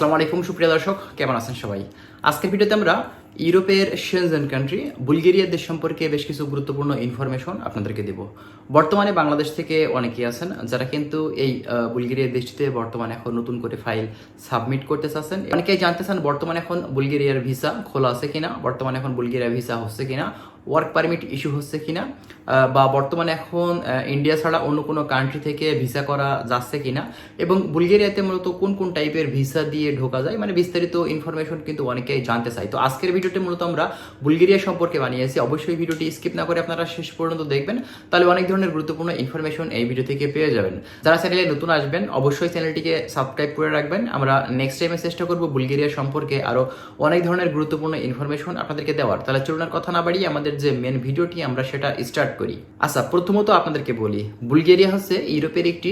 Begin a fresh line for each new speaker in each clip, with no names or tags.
আসসালামু আলাইকুম সুপ্রিয় দর্শক কেমন আছেন সবাই? আজকের ভিডিওতে আমরা ইউরোপের শেনজেন কান্ট্রি বুলগেরিয়া দেশ সম্পর্কে বেশ কিছু গুরুত্বপূর্ণ ইনফরমেশন আপনাদেরকে দেব। বর্তমানে বাংলাদেশ থেকে অনেকেই আছেন যারা কিন্তু এই আহ, বুলগেরিয়া দেশটিতে বর্তমানে এখন নতুন করে ফাইল সাবমিট করতে চাচ্ছেন। অনেকেই জানতে চান বর্তমানে এখন বুলগেরিয়ার ভিসা খোলা আছে কিনা বর্তমানে এখন বুলগেরিয়া ভিসা হচ্ছে কিনা। ওয়ার্ক পারমিট ইস্যু হচ্ছে কিনা বা বর্তমানে এখন ইন্ডিয়া ছাড়া অন্য কোনো কান্ট্রি থেকে ভিসা করা যাচ্ছে কিনা, এবং বুলগেরিয়াতে মূলত কোন কোন টাইপের ভিসা দিয়ে ঢোকা যায় মানে বিস্তারিত ইনফরমেশন কিন্তু অনেকেই জানতে চাই তো আজকের ভিডিওটি মূলত আমরা বুলগেরিয়া সম্পর্কে বানিয়েছি অবশ্যই ভিডিওটি স্কিপ না করে আপনারা শেষ পর্যন্ত দেখবেন, তাহলে অনেক ধরনের গুরুত্বপূর্ণ ইনফরমেশন এই ভিডিও থেকে পেয়ে যাবেন। যারা চ্যানেলে নতুন আসবেন, অবশ্যই চ্যানেলটিকে সাবস্ক্রাইব করে রাখবেন। আমরা নেক্সট টাইমে চেষ্টা করব বুলগেরিয়া সম্পর্কে আরও অনেক ধরনের গুরুত্বপূর্ণ ইনফরমেশন আপনাদেরকে দেওয়ার। তাহলে চলুন কথা না বাড়িয়ে আমাদের যে মেন ভিডিওটি আমরা সেটা স্টার্ট করি। আচ্ছা প্রথমত আপনাদেরকে বলি, বুলগেরিয়া হচ্ছে ইউরোপের একটি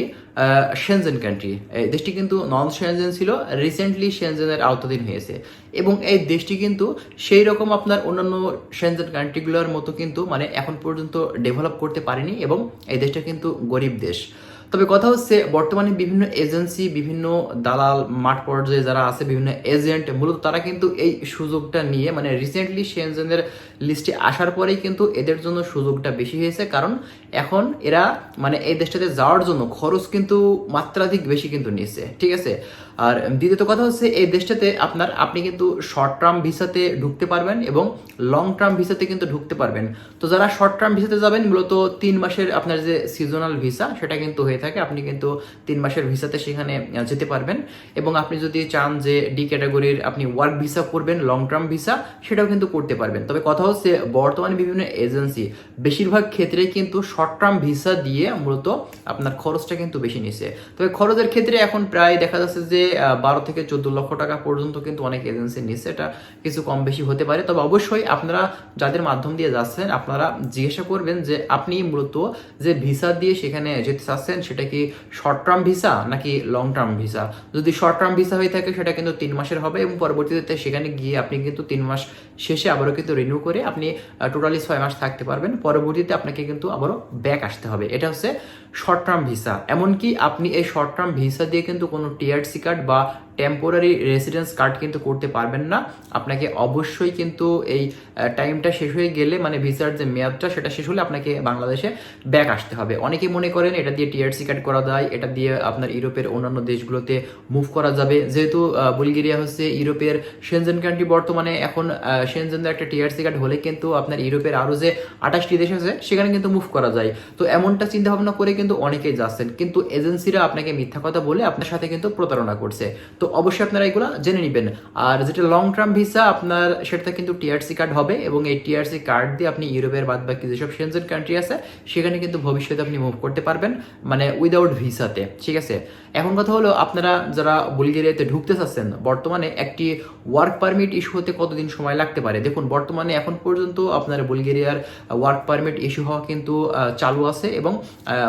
সেনজেন কান্ট্রি এই দেশটি কিন্তু নন সেনজেন ছিল রিসেন্টলি সেনজেনের আওতাধীন হয়েছে। এবং এই দেশটি কিন্তু সেই রকম আপনার অন্যান্য সেনজেন কান্ট্রিগুলোর মতো কিন্তু মানে এখন পর্যন্ত ডেভেলপ করতে পারেনি এবং এই দেশটা কিন্তু গরিব দেশ। তবে কথা হচ্ছে, বর্তমানে বিভিন্ন এজেন্সি, বিভিন্ন দালাল, মাঠ পর্যায়ে যারা আছে, বিভিন্ন এজেন্ট, মূলত তারা কিন্তু এই সুযোগটা নিয়ে মানে রিসেন্টলি সেনজেনের লিস্টে আসার পরেই কিন্তু এদের জন্য সুযোগটা বেশি হয়েছে। কারণ এখন এরা মানে এই দেশটাতে যাওয়ার জন্য খরচ কিন্তু মাত্রাধিক বেশি কিন্তু নিয়েছে, ঠিক আছে? আর দ্বিতীয়ত কথা হচ্ছে, এই দেশটাতে আপনার, আপনি কিন্তু শর্ট টার্ম ভিসাতে ঢুকতে পারবেন এবং লং টার্ম ভিসাতে কিন্তু ঢুকতে পারবেন। তো যারা শর্ট টার্ম ভিসাতে যাবেন, মূলত তিন মাসের আপনার যে সিজনাল ভিসা সেটা কিন্তু হয়ে থাকে। আপনি কিন্তু তিন মাসের ভিসাতে সেখানে যেতে পারবেন। এবং আপনি যদি চান যে ডি ক্যাটাগরির আপনি ওয়ার্ক ভিসা করবেন লং টার্ম ভিসা সেটাও কিন্তু করতে পারবেন। তবে কথা হচ্ছে, বর্তমানে বিভিন্ন এজেন্সি বেশিরভাগ ক্ষেত্রে কিন্তু শর্ট টার্ম ভিসা দিয়ে মূলত আপনার খরচটা কিন্তু বেশি নিছে। তবে খরচের ক্ষেত্রে এখন প্রায় দেখা যাচ্ছে যে বারো থেকে চোদ্দ লক্ষ টাকা পর্যন্ত কিন্তু অনেক এজেন্সি নিচ্ছে এটা কিছু কম বেশি হতে পারে। তবে অবশ্যই আপনারা যাদের মাধ্যম দিয়ে যাচ্ছেন, আপনারা জিজ্ঞাসা করবেন যে, আপনি মূলত যে ভিসা দিয়ে সেখানে যেতে চাচ্ছেন, সেটা কি শর্ট টার্ম ভিসা নাকি লং টার্ম ভিসা যদি শর্ট টার্ম ভিসা হয়ে থাকে, সেটা কিন্তু তিন মাসের হবে এবং পরবর্তীতে সেখানে গিয়ে আপনি কিন্তু তিন মাস শেষে আবারও কিন্তু রিনিউ করে আপনি টোটালি ছয় মাস থাকতে পারবেন। পরবর্তীতে আপনাকে কিন্তু আবারও ব্যাক আসতে হবে। এটা হচ্ছে শর্ট টার্ম ভিসা এমনকি আপনি এই শর্ট টার্ম ভিসা দিয়ে কিন্তু কোনো টিআরসি কার্ড বা টেম্পোরারি রেসিডেন্স কার্ড কিন্তু করতে পারবেন না। আপনাকে অবশ্যই কিন্তু এই টাইমটা শেষ হয়ে গেলে মানে ভিসার যে মেয়াদটা, সেটা শেষ হলে আপনাকে বাংলাদেশে ব্যাক আসতে হবে। অনেকে মনে করেন এটা দিয়ে টিআরসি কার্ড করা যায়, এটা দিয়ে আপনার ইউরোপের অন্যান্য দেশগুলোতে মুভ করা যাবে। যেহেতু বুলগেরিয়া হচ্ছে ইউরোপের সেনজেন কান্ট্রি বর্তমানে, এখন সেনজেনের একটা টিআরসি কার্ড হলে কিন্তু আপনার ইউরোপের আরও যে আঠাশটি দেশ আছে, সেখানে কিন্তু মুভ করা যায় তো এমনটা চিন্তা ভাবনা করে কিন্তু অনেকেই যাচ্ছেন। কিন্তু এজেন্সিরা আপনাকে মিথ্যা কথা বলে আপনার সাথে কিন্তু প্রতারণা করছে। তো অবশ্যই আপনারা এগুলো জেনে নেবেন। আর যেটা লং টার্ম ভিসা আপনার সেটা কিন্তু টিআরসি কার্ড হবে এবং এই টিআরসি কার্ড দিয়ে আপনি ইউরোপের বাদ বাকি যেসব সেনজেন কান্ট্রি আছে, সেখানে কিন্তু ভবিষ্যতে আপনি মুভ করতে পারবেন মানে উইদাউট ভিসাতে ঠিক আছে? এখন কথা হলো, আপনারা যারা বুলগেরিয়াতে ঢুকতে চাচ্ছেন, বর্তমানে একটি ওয়ার্ক পারমিট ইস্যু হতে কতদিন সময় লাগতে পারে? দেখুন, বর্তমানে এখন পর্যন্ত আপনার বুলগেরিয়ার ওয়ার্ক পারমিট ইস্যু হওয়া কিন্তু চালু আছে এবং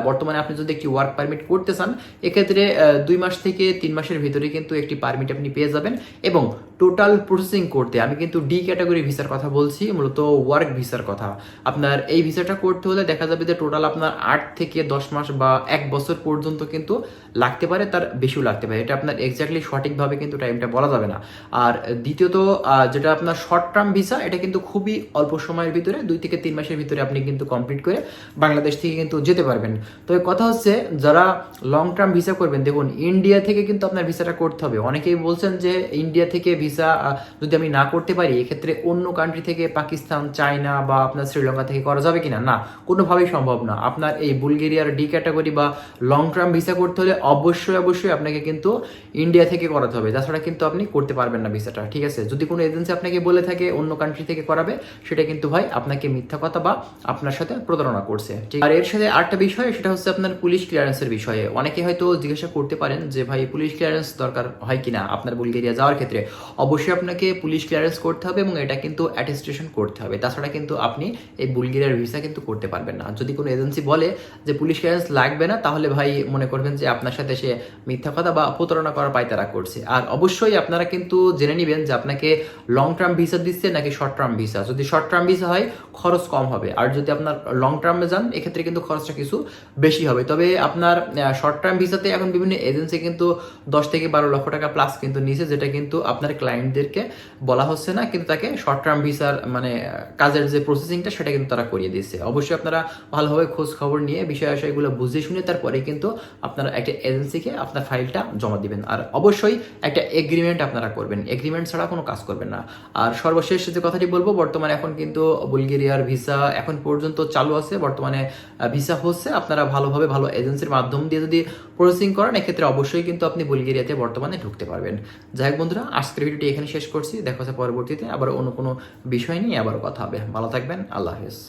বর্তমানে আপনি যদি একটি ওয়ার্ক পারমিট করতে চান, এক্ষেত্রে দুই মাস থেকে তিন মাসের ভিতরে কিন্তু একটি পারমিট আপনি পেয়ে যাবেন এবং টোটাল প্রসেসিং করতে। আমি কিন্তু ডি ক্যাটাগরি ভিসার কথা বলছি, মূলত ওয়ার্ক ভিসার কথা। আপনার এই ভিসাটা করতে হলে দেখা যাবে যে টোটাল আপনার আট থেকে দশ মাস বা এক বছর পর্যন্ত কিন্তু লাগতে পারে, তার বেশিও লাগতে পারে। এটা আপনার এক্স্যাক্টলি সঠিকভাবে কিন্তু টাইমটা বলা যাবে না। আর দ্বিতীয়ত যেটা আপনার শর্ট টার্ম ভিসা এটা কিন্তু খুবই অল্প সময়ের ভিতরে, দুই থেকে তিন মাসের ভিতরে আপনি কিন্তু কমপ্লিট করে বাংলাদেশ থেকে কিন্তু যেতে পারবেন। তবে কথা হচ্ছে, যারা লং টার্ম ভিসা করবেন, দেখুন ইন্ডিয়া থেকে কিন্তু আপনার ভিসাটা করতে হবে। অনেকেই বলছেন যে ইন্ডিয়া থেকে ভিসা যদি আমি না করতে পারি, এক্ষেত্রে অন্য কান্ট্রি থেকে পাকিস্তান, চায়না বা আপনার শ্রীলঙ্কা থেকে করা যাবে কিনা? না, কোনোভাবেই সম্ভব না। আপনার এই বুলগেরিয়ার ডি ক্যাটাগরি বা লং টার্ম ভিসা করতে হলে অবশ্যই অবশ্যই আপনাকে কিন্তু ইন্ডিয়া থেকে করাতে হবে। তাছাড়া কিন্তু আপনি করতে পারবেন না ভিসাটা, ঠিক আছে? যদি কোনো এজেন্সি আপনাকে বলে থাকে অন্য কান্ট্রি থেকে করাবে, সেটা কিন্তু ভাই আপনাকে মিথ্যা কথা বা আপনার সাথে প্রতারণা করছে, ঠিক আর এর সাথে আরেকটা বিষয়, সেটা হচ্ছে আপনার পুলিশ ক্লিয়ারেন্সের বিষয়ে। অনেকে হয়তো জিজ্ঞাসা করতে পারেন যে, ভাই পুলিশ ক্লিয়ারেন্স দরকার হয় কিনা আপনার বুলগেরিয়া যাওয়ার ক্ষেত্রে? অবশ্যই আপনাকে পুলিশ ক্লিয়ারেন্স করতে হবে এবং এটা কিন্তু অ্যাটেস্টেশন করতে হবে। তাছাড়া কিন্তু আপনি এই বুলগেরিয়ার ভিসা কিন্তু করতে পারবেন না। যদি কোনো এজেন্সি বলে যে পুলিশ ক্লিয়ারেন্স লাগবে না, তাহলে ভাই মনে করবেন যে আপনার সাথে সে মিথ্যা কথা বা প্রতারণা করার পায়তারা করছে। আর অবশ্যই আপনারা কিন্তু জেনে নেবেন যে আপনাকে লং টার্ম ভিসা দিচ্ছে নাকি শর্ট টার্ম ভিসা যদি শর্ট টার্ম ভিসা হয়, খরচ কম হবে। আর যদি আপনার লং টার্মে যান, এক্ষেত্রে কিন্তু খরচটা কিছু বেশি হবে। তবে আপনার শর্ট টার্ম ভিসাতে এখন বিভিন্ন এজেন্সি কিন্তু দশ থেকে বারো লক্ষ টাকা প্লাস কিন্তু নিছে, যেটা কিন্তু আপনার ক্লায়েন্টদেরকে বলা হচ্ছে না, কিন্তু তাকে শর্ট টার্ম ভিসার মানে কাজের যে প্রসেসিংটা সেটা কিন্তু তারা করিয়ে দিচ্ছে অবশ্যই আপনারা ভালোভাবে খোঁজ খবর নিয়ে বিষয় আশয়গুলো বুঝে শুনে তারপরে কিন্তু আপনারা একটা এজেন্সিকে আপনার ফাইলটা জমা দিবেন। আর অবশ্যই একটা এগ্রিমেন্ট আপনারা করবেন। এগ্রিমেন্ট ছাড়া কোনো কাজ করবেন না। আর সর্বশেষ যে কথাটি বলব, বর্তমানে এখন কিন্তু বুলগেরিয়ার ভিসা এখন পর্যন্ত চালু আছে। বর্তমানে ভিসা হচ্ছে আপনারা ভালোভাবে ভালো এজেন্সির মাধ্যম দিয়ে যদি প্রসেসিং করেন, এক্ষেত্রে অবশ্যই কিন্তু আপনি বুলগেরিয়াতে বর্তমানে ঢুকতে পারবেন। যাই হোক বন্ধুরা, আজকের ভিডিওটি এখানে শেষ করছি। দেখা হচ্ছে পরবর্তীতে। আবার অন্য কোনো বিষয় নিয়ে আবার কথা হবে। ভালো থাকবেন। আল্লাহ হাফেজ।